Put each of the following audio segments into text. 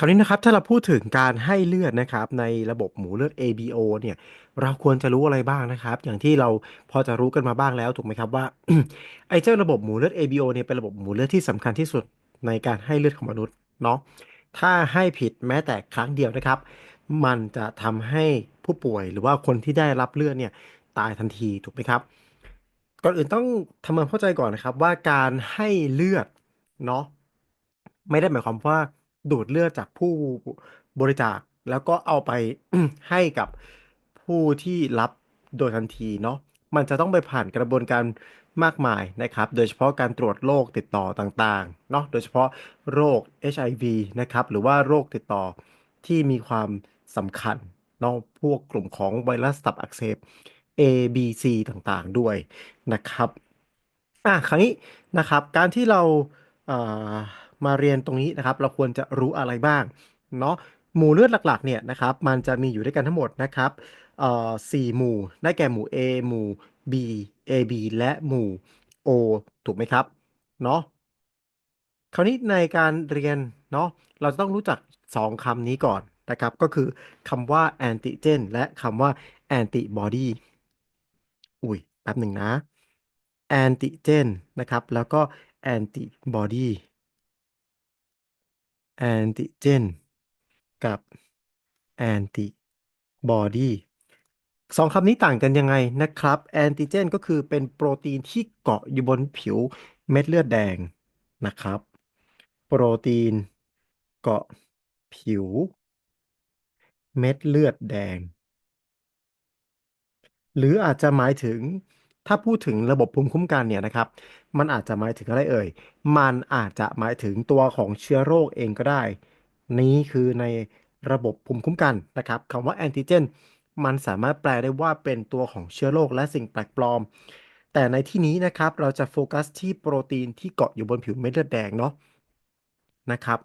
คราวนี้นะครับ ถ้าเราพูดถึงการให้เลือดนะครับ ในระบบหมู่เลือด ABO เนี่ย เราควรจะรู้อะไรบ้างนะครับ อย่างที่เราพอจะรู้กันมาบ้างแล้วถูกไหมครับว่า ไอ้เจ้าระบบหมู่เลือด ABO เนี่ยเป็นระบบหมู่เลือดที่สำคัญที่สุดในการให้เลือดของมนุษย์เนาะถ้าให้ผิดแม้แต่ครั้งเดียวนะครับ มันจะทำให้ผู้ป่วยหรือว่าคนที่ได้รับเลือดเนี่ยตายทันทีถูกไหมครับ ก่อนอื่นต้องทำความเข้าใจก่อนนะครับ ว่าการให้เลือดเนาะไม่ได้หมายความว่า ดูดเลือดจากผู้บริจาค แล้วก็เอาไปให้กับผู้ที่รับโดยทันทีเนาะมันจะต้องไปผ่านกระบวนการมากมายนะครับ โดยเฉพาะการตรวจโรคติดต่อต่างๆ เนาะ โดยเฉพาะโรค HIV นะครับ หรือว่าโรคติดต่อที่มีความสำคัญเนาะ พวกกลุ่มของไวรัสตับอักเสบ A B C ต่างๆ ด้วยนะครับ อะ คราวนี้นะครับ การที่เราเอ่อ มาเรียนตรงนี้นะครับ เราควรจะรู้อะไรบ้างเนาะหมู่เลือดหลักๆเนี่ยนะครับมันจะมีอยู่ด้วยกันทั้งหมดนะครับเอ่อสี่หมู่ได้แก่หมู่ A หมู่ B AB และหมู่ O ถูกไหมครับเนาะคราวนี้ในการเรียนเนาะเราจะต้องรู้จักสองคำนี้ก่อนนะครับ ก็คือคำว่าแอนติเจนและคำว่าแอนติบอดีอุ้ยแป๊บหนึ่งนะแอนติเจนนะครับ แล้วก็แอนติบอดี แอนติเจน กับแอนติบอดีสองคำนี้ต่างกันยังไงนะครับแอนติเจนก็คือเป็นโปรตีนที่เกาะอยู่บนผิวเม็ดเลือดแดงนะครับ โปรตีนเกาะผิว เม็ดเลือดแดง หรืออาจจะหมายถึง ถ้าพูดถึงระบบภูมิคุ้มกันเนี่ยนะครับ มันอาจจะหมายถึงอะไรเอ่ย มันอาจจะหมายถึงตัวของเชื้อโรคเองก็ได้ นี้คือในระบบภูมิคุ้มกันนะครับคำว่าแอนติเจนมันสามารถแปลได้ว่าเป็นตัวของเชื้อโรคและสิ่งแปลกปลอม แต่ในที่นี้นะครับเราจะโฟกัสที่โปรตีนที่เกาะอยู่บนผิวเม็ดเลือดแดงเนาะนะครับ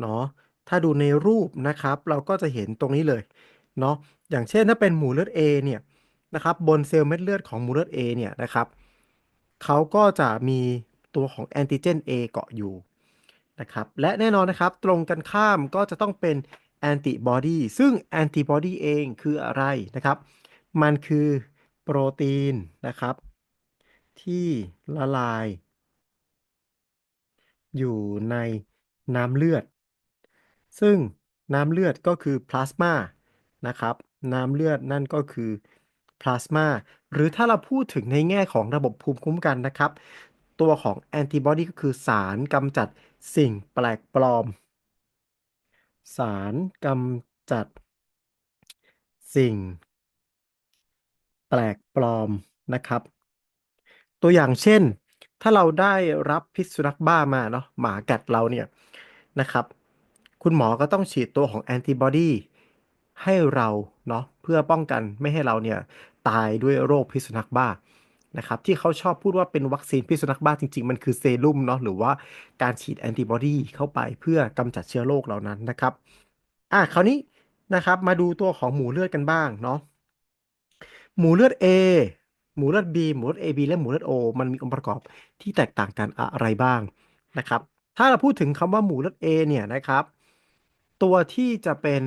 เนาะถ้าดูในรูปนะครับ เราก็จะเห็นตรงนี้เลยเนาะอย่างเช่นถ้าเป็นหมู่เลือด A เนี่ย นะครับบนเซลล์เม็ดเลือดของมูเลือด A เนี่ยนะครับเขาก็จะมีตัวของแอนติเจน A เกาะอยู่นะครับและแน่นอนนะครับตรงกันข้ามก็จะต้องเป็นแอนติบอดีซึ่งแอนติบอดีเองคืออะไรนะครับ มันคือโปรตีนนะครับ ที่ละลาย อยู่ในน้ำเลือด ซึ่งน้ำเลือดก็คือพลาสมานะครับ น้ำเลือดนั่นก็คือ พลาสมาหรือถ้าเราพูดถึงในแง่ของระบบภูมิคุ้มกันนะครับ ตัวของแอนติบอดีก็คือสารกำจัดสิ่งแปลกปลอม สารกำจัดสิ่ง แปลกปลอมนะครับ ตัวอย่างเช่น ถ้าเราได้รับพิษสุนัขบ้ามาเนาะหมากัดเราเนี่ยนะครับ คุณหมอก็ต้องฉีดตัวของแอนติบอดีให้เราเนาะ เพื่อป้องกันไม่ให้เราเนี่ยตายด้วยโรคพิษสุนัขบ้านะครับที่เขาชอบพูดว่าเป็นวัคซีนพิษสุนัขบ้าจริง ๆ มันคือเซรุ่มเนาะหรือว่าการฉีดแอนติบอดีเข้าไปเพื่อกำจัดเชื้อโรคเหล่านั้นนะครับอะคราวนี้นะครับมาดูตัวของหมูเลือดกันบ้างเนาะหมูเลือด A หมูเลือด B หมูเลือด AB และหมูเลือด O มันมีองค์ประกอบที่แตกต่างกันอะไรบ้างนะครับ ถ้าเราพูดถึงคำว่าหมูเลือด A เนี่ยนะครับ ตัวที่จะเป็น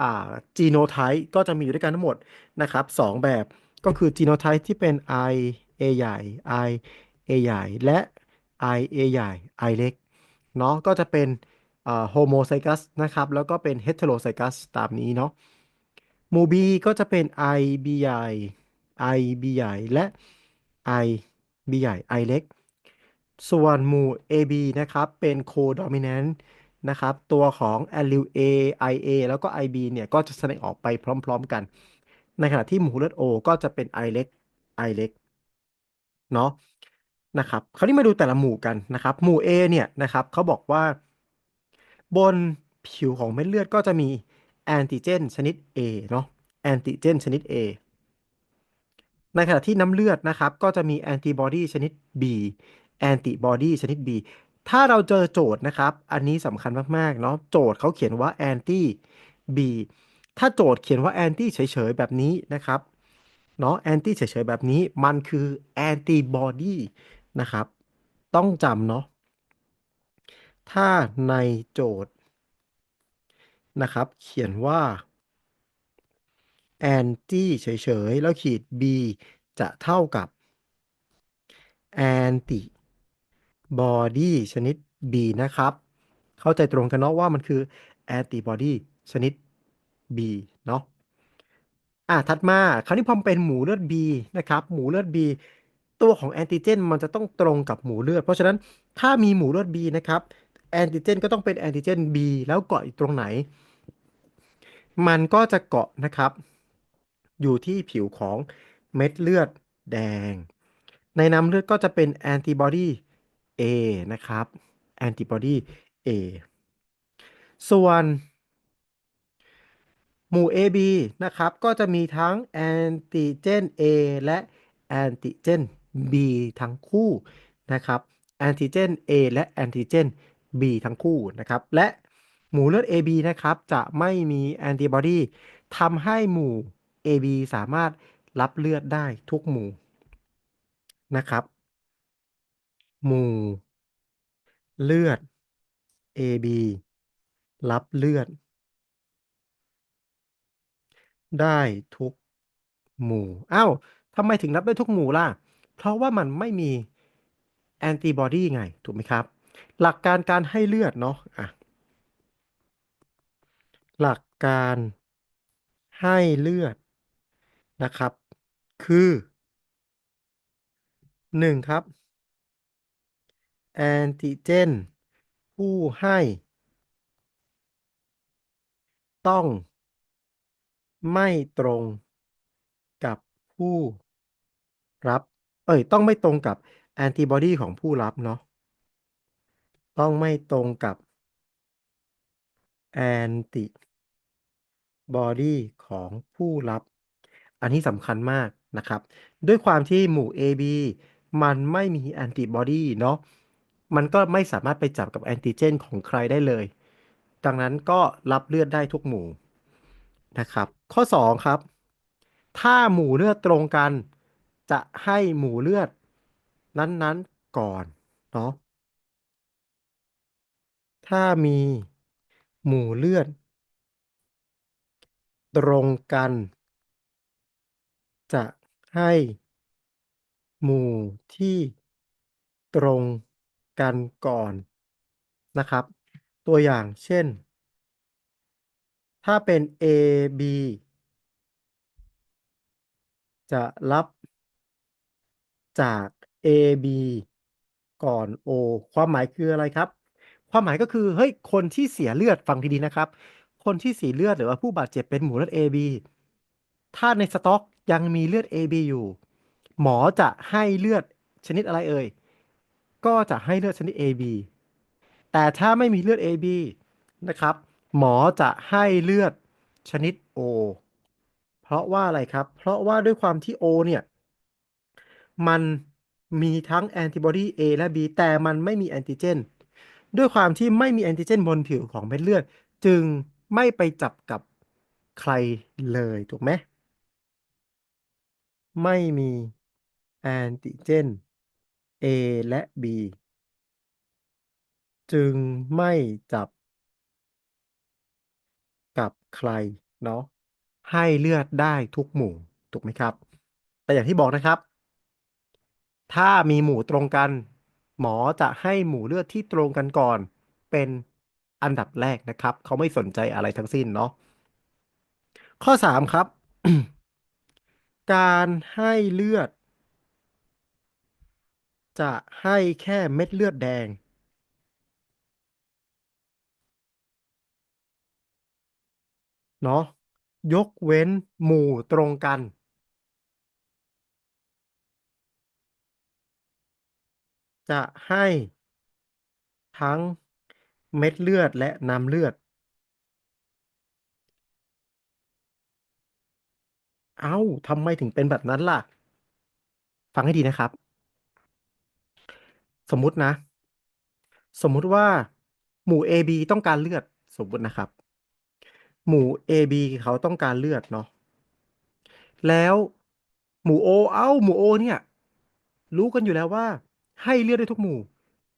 อ่าจีโนไทป์ก็จะมีอยู่ด้วยกันทั้งหมดนะครับสองแบบก็คือจีโนไทป์ที่เป็น I A ใหญ่ I A ใหญ่และ I A ใหญ่ I เล็กเนาะก็จะเป็นโฮโมไซกัสนะครับ แล้วก็เป็นเฮตโรไซกัสตามนี้เนาะหมู่ B ก็จะเป็น I B ใหญ่ I B ใหญ่และ I B ใหญ่ I เล็ก ส่วนหมู่ AB นะครับ เป็น codominant นะครับ ตัวของ allele A IA แล้วก็ IB เนี่ยก็จะแสดงออกไปพร้อม ๆกัน ในขณะที่หมู่เลือด O ก็จะเป็น I เล็ก I เล็กเนาะนะครับคราวนี้มาดูแต่ละหมู่กันนะครับ หมู่ A เนี่ยนะครับเขาบอกว่า บนผิวของเม็ดเลือดก็จะมีแอนติเจนชนิด A เนาะแอนติเจนชนิด A ในขณะที่น้ำเลือดนะครับ ก็จะมีแอนติบอดีชนิด B แอนติบอดีชนิด B ถ้าเราเจอโจทย์นะครับ อันนี้สำคัญมากๆเนาะโจทย์เขาเขียนว่าแอนตี้ B ถ้าโจทย์เขียนว่าแอนตี้เฉยๆแบบนี้นะครับเนาะแอนตี้เฉยๆแบบนี้มันคือแอนติบอดีนะครับ ต้องจำเนาะถ้าในโจทย์นะครับ เขียนว่า anti เฉยๆแล้วขีด b จะเท่ากับ anti body ชนิด B นะครับ เข้าใจตรงกันเนาะว่ามันคือ antibody ชนิด B เนาะอะถัดมาคราวนี้พอมเป็นหมูเลือด B นะครับ หมูเลือด B ตัวของแอนติเจนมันจะต้องตรงกับหมูเลือด เพราะฉะนั้นถ้ามีหมูเลือด B นะครับแอนติเจนก็ต้องเป็นแอนติเจน B แล้วเกาะอยู่ตรงไหน มันก็จะเกาะนะครับ อยู่ที่ผิวของเม็ดเลือดแดง ในน้ำเลือดก็จะเป็นแอนติบอดี A นะครับแอนติบอดี A ส่วนหมู่ AB นะครับ ก็จะมีทั้งแอนติเจน A และแอนติเจน B ทั้งคู่นะครับแอนติเจน A และแอนติเจน B ทั้งคู่นะครับ และหมู่เลือด AB นะครับ จะไม่มีแอนติบอดีทำให้หมู่ AB สามารถรับเลือดได้ทุกหมู่นะครับ หมู่ เลือด AB รับเลือด ได้ทุกหมู่อ้าวทำไมถึงรับได้ทุกหมู่ล่ะ เพราะว่ามันไม่มีแอนติบอดีไง ถูกไหมครับ หลักการการให้เลือดเนาะอะหลักการให้เลือดนะครับ คือหนึ่งครับ แอนติเจน ผู้ให้ ต้อง ไม่ตรงกับผู้รับ เอ้ยต้องไม่ตรงกับแอนติบอดีของผู้รับเนาะ ต้องไม่ตรงกับแอนติบอดีของผู้รับ อันนี้สำคัญมากนะครับ ด้วยความที่หมู่ AB มันไม่มีแอนติบอดีเนาะ มันก็ไม่สามารถไปจับกับแอนติเจนของใครได้เลย ดังนั้นก็รับเลือดได้ทุกหมู่นะครับ ข้อ 2 ครับ ถ้าหมู่เลือดตรงกัน จะให้หมู่เลือด นั้นๆก่อนเนาะถ้ามีหมู่เลือด ตรงกัน จะให้หมู่ที่ตรง กันก่อนนะครับ ตัวอย่างเช่น ถ้าเป็น A B จะรับจาก AB ก่อน O ความหมายคืออะไรครับ ความหมายก็คือเฮ้ยคนที่เสียเลือดฟังดีๆนะครับ คนที่เสียเลือดหรือว่าผู้บาดเจ็บเป็นหมู่เลือด AB ถ้าในสต็อกยังมีเลือด AB อยู่ หมอจะให้เลือดชนิดอะไรเอ่ย ก็จะให้เลือดชนิด AB แต่ถ้าไม่มีเลือด AB นะครับ หมอจะให้เลือดชนิด O เพราะว่าอะไรครับ เพราะว่าด้วยความที่ O เนี่ย มันมีทั้งแอนติบอดี A และ B แต่มันไม่มีแอนติเจน ด้วยความที่ไม่มีแอนติเจนบนผิวของเม็ดเลือด จึงไม่ไปจับกับใครเลยถูกไหมไม่มีแอนติเจน A และ B จึงไม่จับ กับใครเนาะให้เลือดได้ทุกหมู่ถูกไหมครับ แต่อย่างที่บอกนะครับ ถ้ามีหมู่ตรงกัน หมอจะให้หมู่เลือดที่ตรงกันก่อน เป็นอันดับแรกนะครับ เขาไม่สนใจอะไรทั้งสิ้นเนาะข้อ 3 ครับ การให้เลือด จะให้แค่เม็ดเลือดแดง เนาะยกเว้นหมู่ตรงกัน จะให้ทั้งเม็ดเลือดและน้ำเลือด เอ้าทำไมถึงเป็นแบบนั้นล่ะ ฟังให้ดีนะครับ สมมุตินะ สมมุติว่าหมู่ AB ต้องการเลือดสมมุตินะครับ หมู่ AB เขาต้องการเลือดเนาะแล้วหมู่ O เอ้าหมู่ O เนี่ย รู้กันอยู่แล้วว่า ให้เลือดได้ทุกหมู่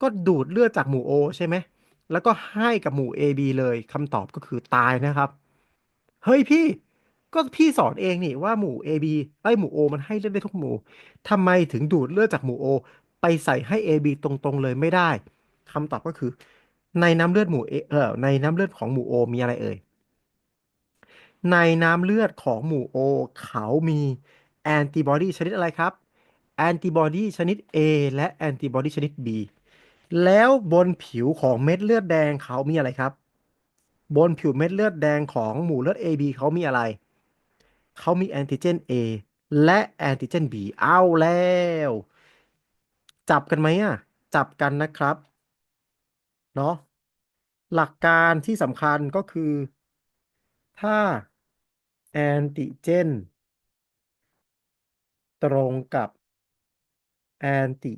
ก็ดูดเลือดจากหมู่ O ใช่ไหมแล้วก็ให้กับหมู่ AB เลยคำตอบก็คือตายนะครับ เฮ้ยพี่ก็พี่สอนเองนี่ว่าหมู่ AB ไอ้หมู่ O มันให้เลือดได้ทุกหมู่ทำไมถึงดูดเลือดจากหมู่ O ไปใส่ให้ AB ตรงๆเลยไม่ได้คำตอบก็คือ ในน้ำเลือดหมู่ A เออในน้ำเลือดของหมู่ O มีอะไรเอ่ยในน้ำเลือดของหมู่ O เขามีแอนติบอดีชนิดอะไรครับแอนติบอดีชนิด A และแอนติบอดีชนิด B แล้วบนผิวของเม็ดเลือดแดงเขามีอะไรครับ บนผิวเม็ดเลือดแดงของหมู่เลือด AB เขามีอะไร เขามีแอนติเจน A และแอนติเจน B เอาแล้ว จับกันไหมอะ จับกันนะครับ เนาะหลักการที่สำคัญก็คือ ถ้าแอนติเจน ตรงกับแอนติ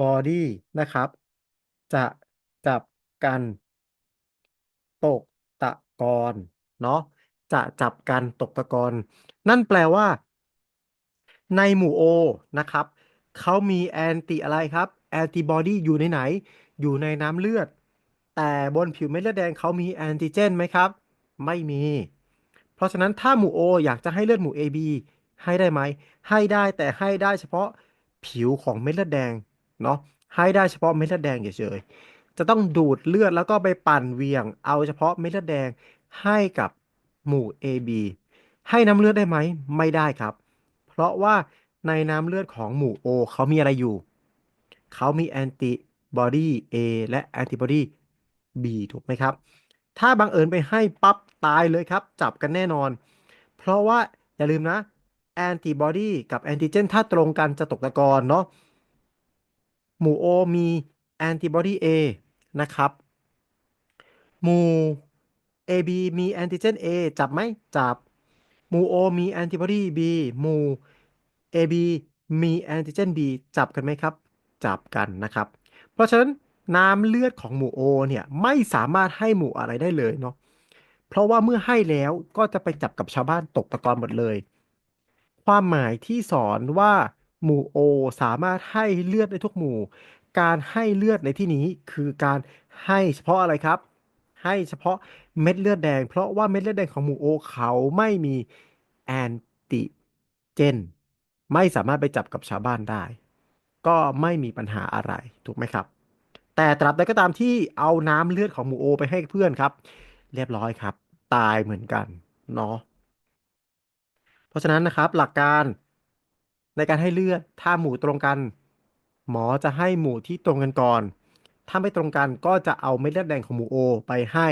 บอดีนะครับ จะจับกัน ตกตะกอนเนาะจะจับกันตกตะกอนนั่นแปลว่า ในหมู่ O นะครับ เขามีแอนติอะไรครับ แอนติบอดีอยู่ในไหน อยู่ในน้ำเลือด แต่บนผิวเม็ดเลือดแดงเขามีแอนติเจนไหมครับ ไม่มี เพราะฉะนั้นถ้าหมู่ O อยากจะให้เลือดหมู่ AB ให้ได้ไหม ให้ได้แต่ให้ได้เฉพาะผิวของเม็ดเลือดแดง เนาะ ให้ได้เฉพาะเม็ดเลือดแดงเฉยๆ จะต้องดูดเลือดแล้วก็ไปปั่นเวียง เอาเฉพาะเม็ดเลือดแดงให้กับหมู่ AB ให้น้ำเลือดได้ไหม ไม่ได้ครับ เพราะว่า ในน้ำเลือดของหมู่ O เขามีอะไรอยู่ เขามีแอนติบอดี A และแอนติบอดี B ถูกไหมครับ ถ้าบังเอิญไปให้ปั๊บตายเลยครับ จับกันแน่นอน เพราะว่าอย่าลืมนะแอนติบอดีกับแอนติเจนถ้าตรงกันจะตกตะกอนเนาะหมู่ O มีแอนติบอดี A นะครับ หมู่ AB มีแอนติเจน A จับไหมจับ หมู่ O มีแอนติบอดี B หมู่ AB มีแอนติเจน B จับกันไหมครับ จับกันนะครับ เพราะฉะนั้นน้ำเลือดของหมู่ O เนี่ยไม่สามารถให้หมู่อะไรได้เลยเนาะเพราะว่าเมื่อให้แล้วก็จะไปจับกับชาวบ้านตกตะกอนหมดเลย ความหมายที่สอนว่าหมู่ O สามารถให้เลือดได้ทุกหมู่ การให้เลือดในที่นี้คือการให้เฉพาะอะไรครับ ให้เฉพาะเม็ดเลือดแดง เพราะว่าเม็ดเลือดแดงของหมู่ O เขาไม่มีแอนติเจน ไม่สามารถไปจับกับชาวบ้านได้ ก็ไม่มีปัญหาอะไรถูกไหมครับ แต่ตราบใดก็ตามที่เอาน้ำเลือดของหมู่ O ไปให้เพื่อนครับ เรียบร้อยครับ ตายเหมือนกันเนาะเพราะฉะนั้นนะครับหลักการในการให้เลือดถ้าหมู่ตรงกัน หมอจะให้หมู่ที่ตรงกันก่อน ถ้าไม่ตรงกันก็จะเอาเม็ดเลือดแดงของหมู่ O ไปให้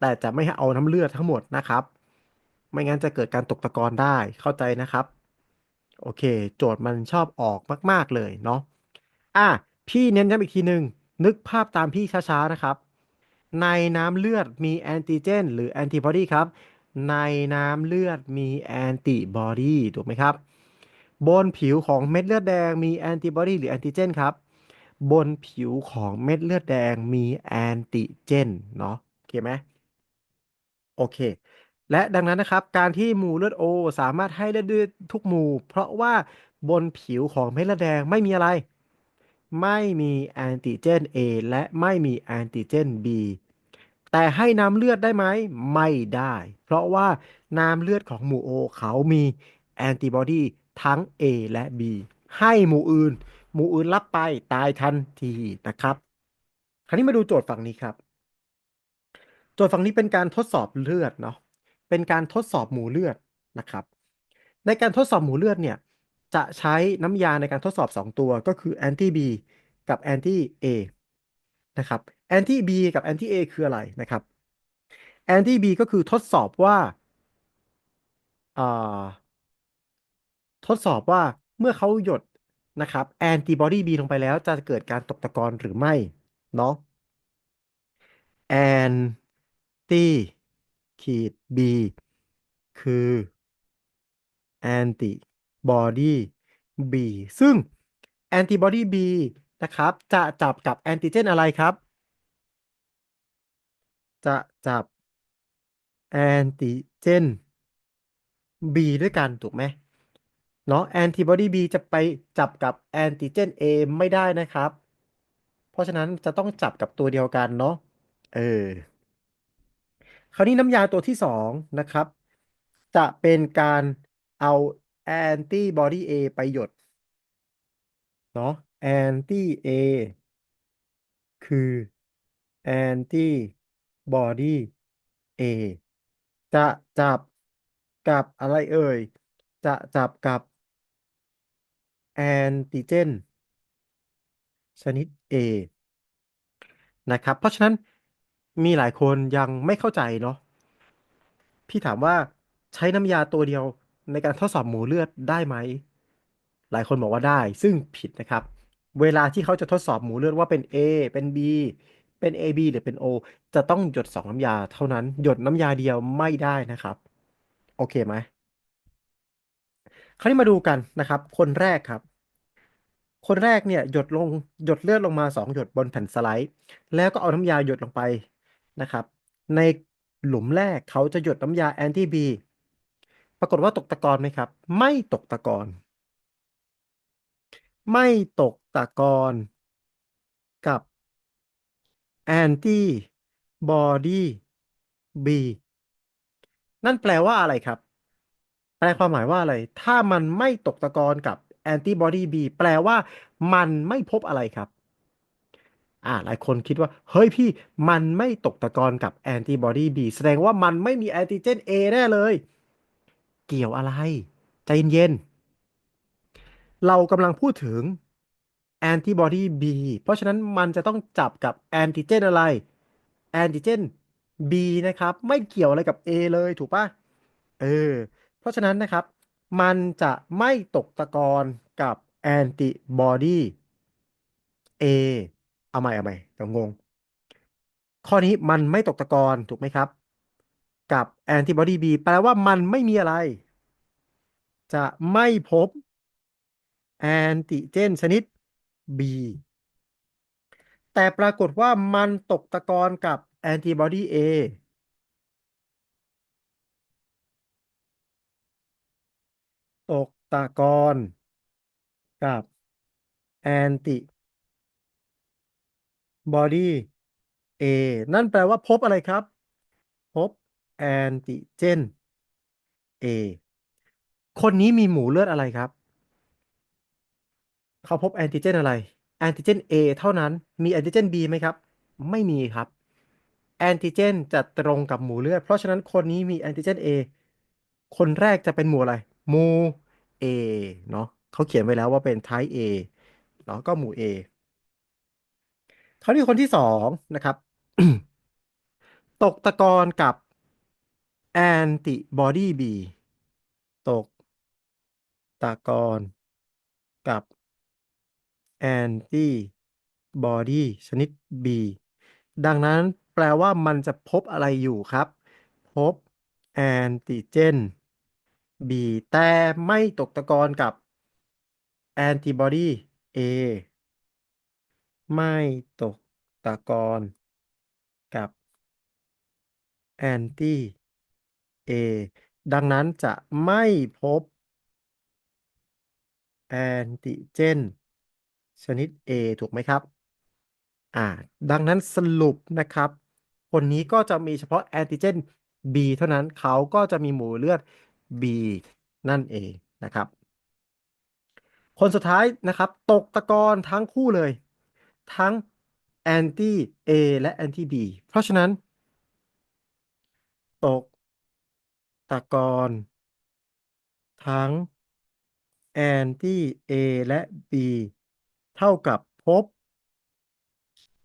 แต่จะไม่ให้เอาน้ำเลือดทั้งหมดนะครับ ไม่งั้นจะเกิดการตกตะกอนได้เข้าใจนะครับ โอเค โจทย์มันชอบออกมาก ๆ เลยเนาะอะพี่เน้นย้ำอีกทีหนึ่งนึกภาพตามพี่ช้า ๆ นะครับ ในน้ำเลือดมีแอนติเจน หรือแอนติบอดีครับ ในน้ำเลือดมีแอนติบอดีถูกไหมครับ บนผิวของเม็ดเลือดแดงมีแอนติบอดีหรือแอนติเจนครับ บนผิวของเม็ดเลือดแดงมีแอนติเจนเนาะโอเคไหมโอเค และดังนั้นนะครับ การที่หมู่เลือดโอ สามารถให้เลือดด้ทุกหมู่ เพราะว่าบนผิวของเม็ดเลือดแดงไม่มีอะไร ไม่มีแอนติเจน A และไม่มีแอนติเจน B แต่ให้น้ำเลือดได้ไหม ไม่ได้ เพราะว่าน้ำเลือดของหมู่ O เขามีแอนติบอดีทั้ง A และ B ให้หมู่อื่น หมู่อื่นรับไปตายทันทีนะครับ คราวนี้มาดูโจทย์ฝั่งนี้ครับ โจทย์ฝั่งนี้เป็นการทดสอบเลือดเนาะ เป็นการทดสอบหมูเลือดนะครับ ในการทดสอบหมูเลือดเนี่ยจะใช้น้ำยาในการทดสอบ 2 ตัวก็คือแอนตี้ B กับแอนตี้ A นะครับแอนตี้ B กับแอนตี้ A คืออะไรนะครับแอนตี้ B ก็คือทดสอบว่าทดสอบว่าเมื่อเขาหยดนะครับแอนติบอดี B ลงไปแล้วจะเกิดการตกตะกอนหรือไม่เนาะแอนตี้ ขีด B คือแอนติบอดี B ซึ่งแอนติบอดี B นะครับ จะจับกับแอนติเจนอะไรครับ จะจับแอนติเจน B ด้วยกัน ถูกไหมเนาะแอนติบอดี B จะไปจับกับแอนติเจน A ไม่ได้นะครับ เพราะฉะนั้นจะต้องจับกับตัวเดียวกันเนาะเออ ราวนี้น้ำยาตัวที่สองนะครับ จะเป็นการเอาแอนติบอดี A ไปหยดเนาะแอนติ A คือแอนติบอดี A จะจับกับอะไรเอ่ย จะจับกับแอนติเจนชนิด A นะครับ เพราะฉะนั้น มีหลายคนยังไม่เข้าใจเนาะพี่ถามว่าใช้น้ำยาตัวเดียวในการทดสอบหมูเลือดได้ไหม หลายคนบอกว่าได้ ซึ่งผิดนะครับ เวลาที่เขาจะทดสอบหมูเลือดว่าเป็น A เป็น B เป็น AB หรือเป็น O จะต้องหยดสองน้ำยาเท่านั้น หยดน้ำยาเดียวไม่ได้นะครับ โอเคไหมคราวนี้มาดูกันนะครับ คนแรกครับ คนแรกเนี่ยหยดลงหยดเลือดลงมาสองหยดบนแผ่นสไลด์ แล้วก็เอาน้ำยาหยดลงไป นะครับ ในหลุมแรกเขาจะหยดน้ำยาแอนตี้บีปรากฏว่าตกตะกอนไหมครับ ไม่ตกตะกอน ไม่ตกตะกอนกับแอนตี้บอดีบีนั่นแปลว่าอะไรครับ แปลความหมายว่าอะไร ถ้ามันไม่ตกตะกอนกับแอนติบอดีบีแปลว่ามันไม่พบอะไรครับ อ่าหลายคนคิดว่า เฮ้ยพี่มันไม่ตกตะกอนกับแอนติบอดีบีแสดงว่ามันไม่มีแอนติเจน A แน่เลย เกี่ยวอะไร ใจเย็นๆเรากำลังพูดถึงแอนติบอดี B เพราะฉะนั้นมันจะต้องจับกับแอนติเจนอะไร แอนติเจน B นะครับ ไม่เกี่ยวอะไรกับ A เลยถูกปะเออ เพราะฉะนั้นนะครับ มันจะไม่ตกตะกอนกับแอนติบอดี A เอาใหม่เอาใหม่เดี๋ยวงง ข้อนี้มันไม่ตกตะกอนถูกไหมครับ กับแอนติบอดี B แปลว่ามันไม่มีอะไร จะไม่พบแอนติเจนชนิด B แต่ปรากฏว่ามันตกตะกอนกับแอนติบอดี A ตกตะกอนกับแอนติ บอดี A นั่นแปลว่าพบอะไรครับ พบแอนติเจน A คนนี้มีหมูเลือดอะไรครับ เขาพบแอนติเจนอะไร แอนติเจน A เท่านั้น มีแอนติเจน B ไหมครับ ไม่มีครับ แอนติเจนจะตรงกับหมูเลือด เพราะฉะนั้นคนนี้มีแอนติเจน A คนแรกจะเป็นหมู่อะไร หมู่ A เนาะเขาเขียนไว้แล้วว่าเป็น type A เนาะก็หมู่ A คราวนี้คนที่สองนะครับ ตกตะกอนกับแอนติบอดี B ตกตะกอนกับแอนติบอดีชนิด B ดังนั้นแปลว่ามันจะพบอะไรอยู่ครับ พบแอนติเจน B แต่ไม่ตกตะกอนกับแอนติบอดี A ไม่ตกตะกอนกับแอนตี้ A ดังนั้นจะไม่พบแอนติเจนชนิด A ถูกไหมครับ อ่า ดังนั้นสรุปนะครับ คนนี้ก็จะมีเฉพาะแอนติเจน B เท่านั้นเขาก็จะมีหมู่เลือด B นั่นเองนะครับ คนสุดท้ายนะครับ ตกตะกอนทั้งคู่เลย ทั้งแอนตี้ A และแอนตี้ B เพราะฉะนั้น ตก ตะกอนทั้งแอนตี้ A และ B เท่ากับพบ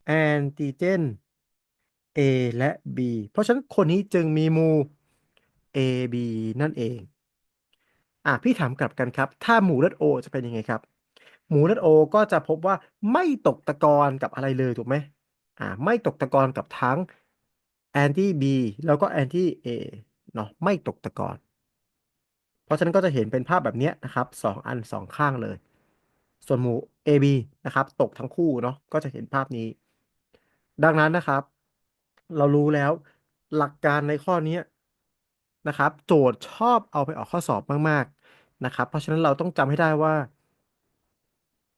แอนติเจน A และ B เพราะฉะนั้นคนนี้จึงมีหมู่ A B นั่นเอง อะ พี่ถามกลับกันครับ ถ้าหมู่เลือด O จะเป็นยังไงครับ หมูเลือด O ก็จะพบว่าไม่ตกตะกอนกับอะไรเลยถูกไหมอ่าไม่ตกตะกอนกับทั้งแอนตี้ B แล้วก็แอนตี้ A เนาะไม่ตกตะกอน เพราะฉะนั้นก็จะเห็นเป็นภาพแบบนี้นะครับสองอันสองข้างเลย ส่วนหมู่ AB นะครับ ตกทั้งคู่เนาะก็จะเห็นภาพนี้ ดังนั้นนะครับ เรารู้แล้วหลักการในข้อนี้นะครับ โจทย์ชอบเอาไปออกข้อสอบมาก ๆ นะครับ เพราะฉะนั้นเราต้องจำให้ได้ว่า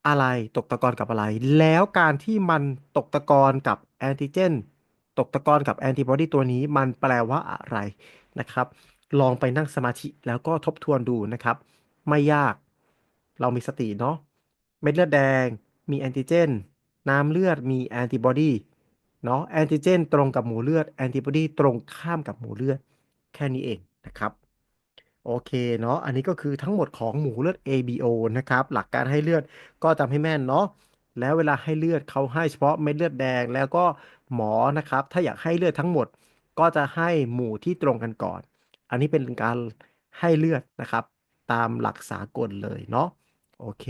อะไรตกตะกอนกับอะไร แล้วการที่มันตกตะกอนกับแอนติเจนตกตะกอนกับแอนติบอดีตัวนี้มันแปลว่าอะไรนะครับ ลองไปนั่งสมาธิแล้วก็ทบทวนดูนะครับ ไม่ยาก เรามีสติเนาะเม็ดเลือดแดงมีแอนติเจนน้ำเลือดมีแอนติบอดีเนาะแอนติเจนตรงกับหมู่เลือดแอนติบอดีตรงข้ามกับหมู่เลือด แค่นี้เองนะครับ โอเคเนาะ อันนี้ก็คือทั้งหมดของหมู่เลือด ABO นะครับ หลักการให้เลือดก็จำให้แม่นเนาะ แล้วเวลาให้เลือดเขาให้เฉพาะเม็ดเลือดแดง แล้วก็หมอนะครับ ถ้าอยากให้เลือดทั้งหมด ก็จะให้หมู่ที่ตรงกันก่อน อันนี้เป็นการให้เลือดนะครับ ตามหลักสากลเลยเนาะ โอเค